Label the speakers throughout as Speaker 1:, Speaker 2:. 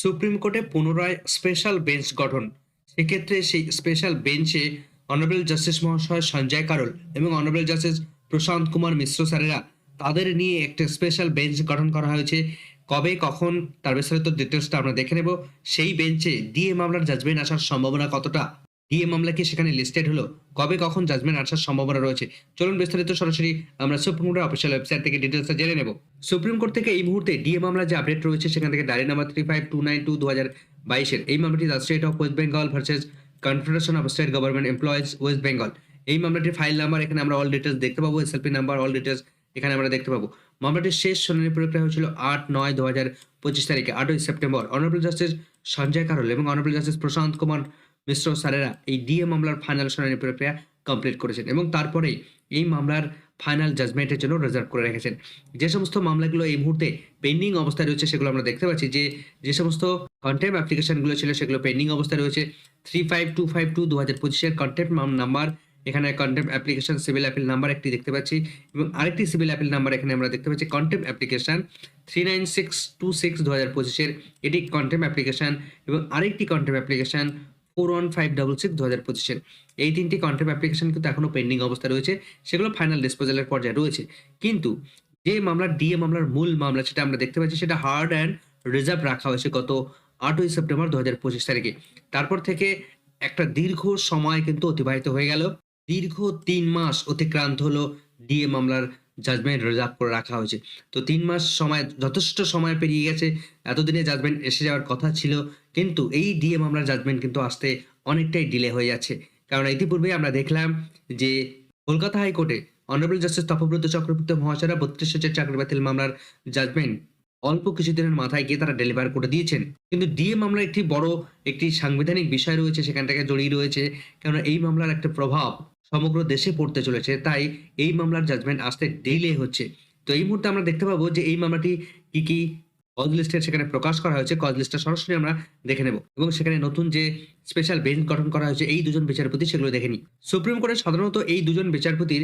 Speaker 1: Supreme কোর্টে পুনরায় special bench গঠন। সেক্ষেত্রে সেই স্পেশাল বেঞ্চে অনারেবল জাস্টিস মহাশয় সঞ্জয় কারল এবং অনারেবল জাস্টিস প্রশান্ত কুমার মিশ্র স্যারেরা তাদের নিয়ে একটা স্পেশাল বেঞ্চ গঠন করা হয়েছে। কবে, কখন, তার বিস্তারিত ডিটেলসটা আমরা দেখে নেব। সেই বেঞ্চে ডিএ মামলার জাজমেন্ট আসার সম্ভাবনা কতটা? ডিএ মামলা কি সেখানে লিস্টেড হলো। কবে, কখন জাজমেন্ট আসার সম্ভাবনা রয়েছে। চলুন বিস্তারিত সরাসরি আমরা সুপ্রিম কোর্টের অফিসিয়াল ওয়েবসাইট থেকে ডিটেলসটা জেনে নেব। সুপ্রিম কোর্ট থেকে এই মুহূর্তে ডিএ মামলা যে আপডেট রয়েছে, সেখান থেকে diary number three five two nine two দু হাজার বাইশের এই মামলাটি the state of West Bengal versus confederation of state government employees West Bengal এই মামলাটির ফাইল নাম্বার এখানে আমরা অল ডিটেলস দেখতে পাবো। এসএলপি নাম্বার অল ডিটেলস এখানে আমরা দেখতে পাবো। মামলাটির শেষ শুনানি প্রক্রিয়া হয়েছিল আট নয় দু হাজার পঁচিশ তারিখে, আটই September. Honourable justice Sanjay Karol এবং অনারেবল জাস্টিস প্রশান্ত কুমার মিশ্র স্যারেরা এই ডিএ মামলার ফাইনাল শুনানি প্রক্রিয়া কমপ্লিট করেছেন এবং তারপরেই এই মামলার ফাইনাল জাজমেন্টের জন্য রিজার্ভ করে রেখেছেন। যে সমস্ত মামলাগুলো এই মুহূর্তে পেন্ডিং অবস্থায় রয়েছে সেগুলো আমরা দেখতে পাচ্ছি যে যে সমস্ত কন্টেম্প অ্যাপ্লিকেশনগুলো ছিল সেগুলো পেন্ডিং অবস্থায় রয়েছে। Three five two five two দু হাজার পঁচিশের কন্টেম্প নাম্বার এখানে contempt application civil appeal number একটি দেখতে পাচ্ছি এবং আরেকটি সিভিল অ্যাপিল নাম্বার এখানে আমরা দেখতে পাচ্ছি contempt application three nine six two six দু হাজার পঁচিশের এটি কন্টেম্প অ্যাপ্লিকেশন এবং আরেকটি contempt application four one five double six দু হাজার পঁচিশের। এই তিনটি কন্টেম্প অ্যাপ্লিকেশন কিন্তু এখনও পেন্ডিং অবস্থা রয়েছে, সেগুলো ফাইনাল ডিসপোজালের পর্যায়ে রয়েছে। কিন্তু যে মামলার ডিএ মামলার মূল মামলা সেটা আমরা দেখতে পাচ্ছি, সেটা হার্ড অ্যান্ড রিজার্ভ রাখা হয়েছে গত আটই সেপ্টেম্বর দু হাজার পঁচিশ তারিখে। তারপর থেকে একটা দীর্ঘ সময় কিন্তু অতিবাহিত হয়ে গেল। দীর্ঘ তিন মাস অতিক্রান্ত হলো ডিএ মামলার জাজমেন্ট রিজার্ভ করে রাখা হয়েছে। তো তিন মাস সময়, যথেষ্ট সময় পেরিয়ে গেছে, এতদিনে জাজমেন্ট এসে যাওয়ার কথা ছিল, কিন্তু এই ডিএ মামলার জাজমেন্ট কিন্তু আসতে অনেকটাই ডিলে হয়ে যাচ্ছে। কারণ ইতিপূর্বে আমরা দেখলাম যে কলকাতা হাইকোর্টে অনারেবল জাস্টিস তপব্রত চক্রবর্তী মহাশয়রা বত্রিশ হাজার চাকরি বাতিল মামলার জাজমেন্ট অল্প কিছুদিনের মাথায় গিয়ে তারা ডেলিভার করে দিয়েছেন। কিন্তু ডিএ মামলার একটি বড়, একটি সাংবিধানিক বিষয় রয়েছে, সেখান থেকে জড়িয়ে রয়েছে, কেননা এই মামলার একটা প্রভাব সমগ্র দেশে পড়তে চলেছে। তাই এই মামলার জাজমেন্ট আসতে ডিলে হচ্ছে। তো এই মুহূর্তে আমরা দেখতে পাবো যে এই মামলাটি কি কি কজ লিস্টের সেখানে প্রকাশ করা হয়েছে। কজ লিস্টটা সরাসরি আমরা দেখে নেব এবং সেখানে নতুন যে স্পেশাল বেঞ্চ গঠন করা হয়েছে, এই দুজন বিচারপতি সেগুলো দেখে নিই। সুপ্রিম কোর্টে সাধারণত এই দুজন বিচারপতির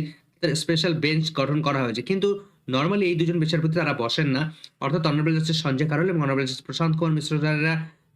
Speaker 1: স্পেশাল বেঞ্চ গঠন করা হয়েছে। কিন্তু নর্মালি এই দুজন বিচারপতি তারা বসেন না। অর্থাৎ অনারেবল জাস্টিস সঞ্জয় কারল এবং অনারেবল জাস্টিস প্রশান্ত কুমার মিশ্র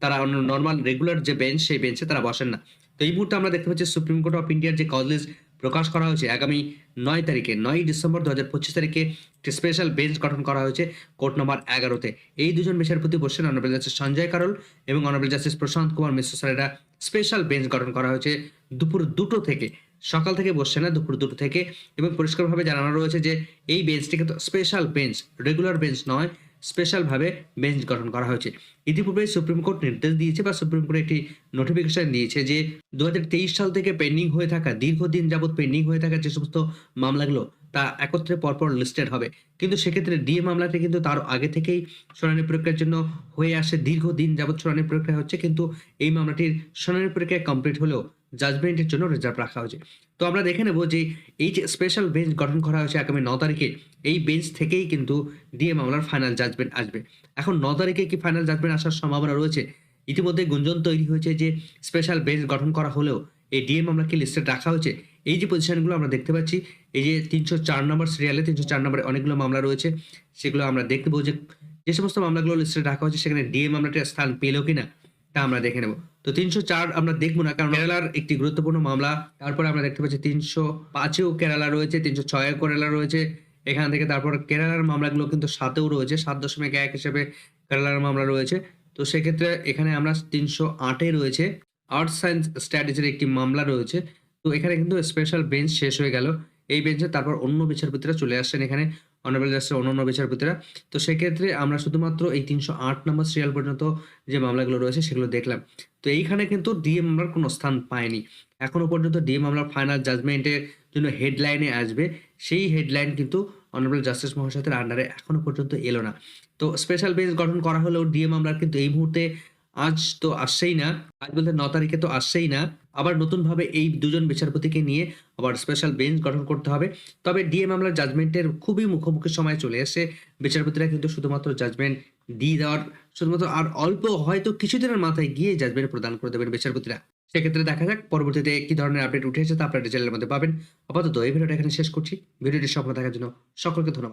Speaker 1: তারা নর্মাল রেগুলার যে বেঞ্চ সেই বেঞ্চে তারা বসেন না। তো এই মুহূর্তে আমরা দেখতে পাচ্ছি সুপ্রিম কোর্ট অফ ইন্ডিয়ার যে কজ লিস্ট প্রকাশ করা হয়েছে আগামী নয় তারিখে, নয় ডিসেম্বর দু হাজার পঁচিশ তারিখে একটি স্পেশাল বেঞ্চ গঠন করা হয়েছে কোর্ট নম্বর এগারোতে। এই দুজন বিচারপতি বসছেন অনারেবল জাস্টিস সঞ্জয় কারল এবং অনারেবল জাস্টিস প্রশান্ত কুমার মিশ্র স্যারেরা স্পেশাল বেঞ্চ গঠন করা হয়েছে দুপুর দুটো থেকে, সকাল থেকে বসছে না, দুপুর দুটো থেকে। এবং পরিষ্কারভাবে জানানো রয়েছে যে এই বেঞ্চটিকে তো স্পেশাল বেঞ্চ রেগুলার বেঞ্চ নয় স্পেশালভাবে বেঞ্চ গঠন করা হয়েছে। ইতিপূর্বে সুপ্রিম কোর্ট নির্দেশ দিয়েছে বা সুপ্রিম কোর্ট একটি নোটিফিকেশন দিয়েছে যে দু হাজার তেইশ সাল থেকে পেন্ডিং হয়ে থাকা, দীর্ঘদিন যাবৎ পেন্ডিং হয়ে থাকা যে সমস্ত মামলাগুলো, তা একত্রে পরপর লিস্টেড হবে। কিন্তু সেক্ষেত্রে ডিএ মামলাটি কিন্তু তার আগে থেকেই শুনানি প্রক্রিয়ার জন্য হয়ে আসে। দীর্ঘদিন যাবৎ শুনানি প্রক্রিয়া হচ্ছে, কিন্তু এই মামলাটির শুনানি প্রক্রিয়া কমপ্লিট হলেও জাজমেন্টের জন্য রিজার্ভ রাখা হয়েছে। তো আমরা দেখে নেব যে এই যে স্পেশাল বেঞ্চ গঠন করা হয়েছে আগামী ন তারিখে, এই বেঞ্চ থেকেই কিন্তু ডিএ মামলার ফাইনাল জাজমেন্ট আসবে। এখন ন তারিখে কি ফাইনাল জাজমেন্ট আসার সম্ভাবনা রয়েছে? ইতিমধ্যে গুঞ্জন তৈরি হয়েছে যে স্পেশাল বেঞ্চ গঠন করা হলেও এই ডিএ মামলাকে লিস্টে রাখা হয়েছে। এই যে পজিশনগুলো আমরা দেখতে পাচ্ছি, এই যে তিনশো চার নম্বর সিরিয়ালে তিনশো চার নম্বরে অনেকগুলো মামলা রয়েছে। সেগুলো আমরা দেখতে পাবো যে যে সমস্ত মামলাগুলো লিস্টে রাখা হয়েছে, সেখানে ডিএ মামলাটির স্থান পেল কিনা। তা আমরা দেখে নেব। তো তিনশো চার আমরা দেখব না, কারণ কেরালার একটি গুরুত্বপূর্ণ মামলা। তারপরে আমরা দেখতে পাচ্ছি তিনশো পাঁচেও কেরালা রয়েছে, তিনশো ছয়েও কেরালা রয়েছে। এখান থেকে তারপর কেরালার মামলাগুলো কিন্তু সাতেও রয়েছে, সাত দশমিক এক হিসেবে কেরালার মামলা রয়েছে। তো সেক্ষেত্রে এখানে আমরা তিনশো আটে রয়েছে। আর্টস সায়েন্স স্ট্র্যাটেজির একটি মামলা রয়েছে। তো এখানে কিন্তু স্পেশাল বেঞ্চ শেষ হয়ে গেল। এই বেঞ্চে তারপর অন্য বিচারপতিরা চলে আসছেন এখানে। অনারেবল জাস্টিসের অন্যান্য বিচারপতিরা। তো সেক্ষেত্রে আমরা শুধুমাত্র এই তিনশো আট নম্বর সিরিয়াল পর্যন্ত যে মামলাগুলো রয়েছে সেগুলো দেখলাম। তো এইখানে কিন্তু ডিএ মামলার কোনো স্থান পায়নি। এখনও পর্যন্ত ডিএ মামলার ফাইনাল জাজমেন্টের জন্য হেডলাইনে আসবে, সেই হেডলাইন কিন্তু অনারেবল জাস্টিস মহাশয়ের আন্ডারে এখনও পর্যন্ত এলো না। তো স্পেশাল বেঞ্চ গঠন করা হলেও ডিএ মামলার কিন্তু এই মুহূর্তে আজ তো আসছেই না। আজ বলতে ন তারিখে তো আসছেই না। আবার নতুনভাবে এই দুজন বিচারপতিকে নিয়ে আবার স্পেশাল বেঞ্চ গঠন করতে হবে। তবে ডিএ মামলার জাজমেন্টের খুবই মুখোমুখি সময় চলে এসে বিচারপতিরা কিন্তু শুধুমাত্র জাজমেন্ট দিয়ে দেওয়ার, শুধুমাত্র আর অল্প হয়তো কিছুদিনের মাথায় গিয়ে জাজমেন্ট প্রদান করে দেবেন বিচারপতিরা। সেক্ষেত্রে দেখা যাক পরবর্তীতে কি ধরনের আপডেট উঠে এসে তা আপনারা চ্যানেলের মধ্যে পাবেন। আপাতত এই ভিডিওটা এখানে শেষ করছি। ভিডিওটি সফল দেখার জন্য সকলকে ধন্যবাদ।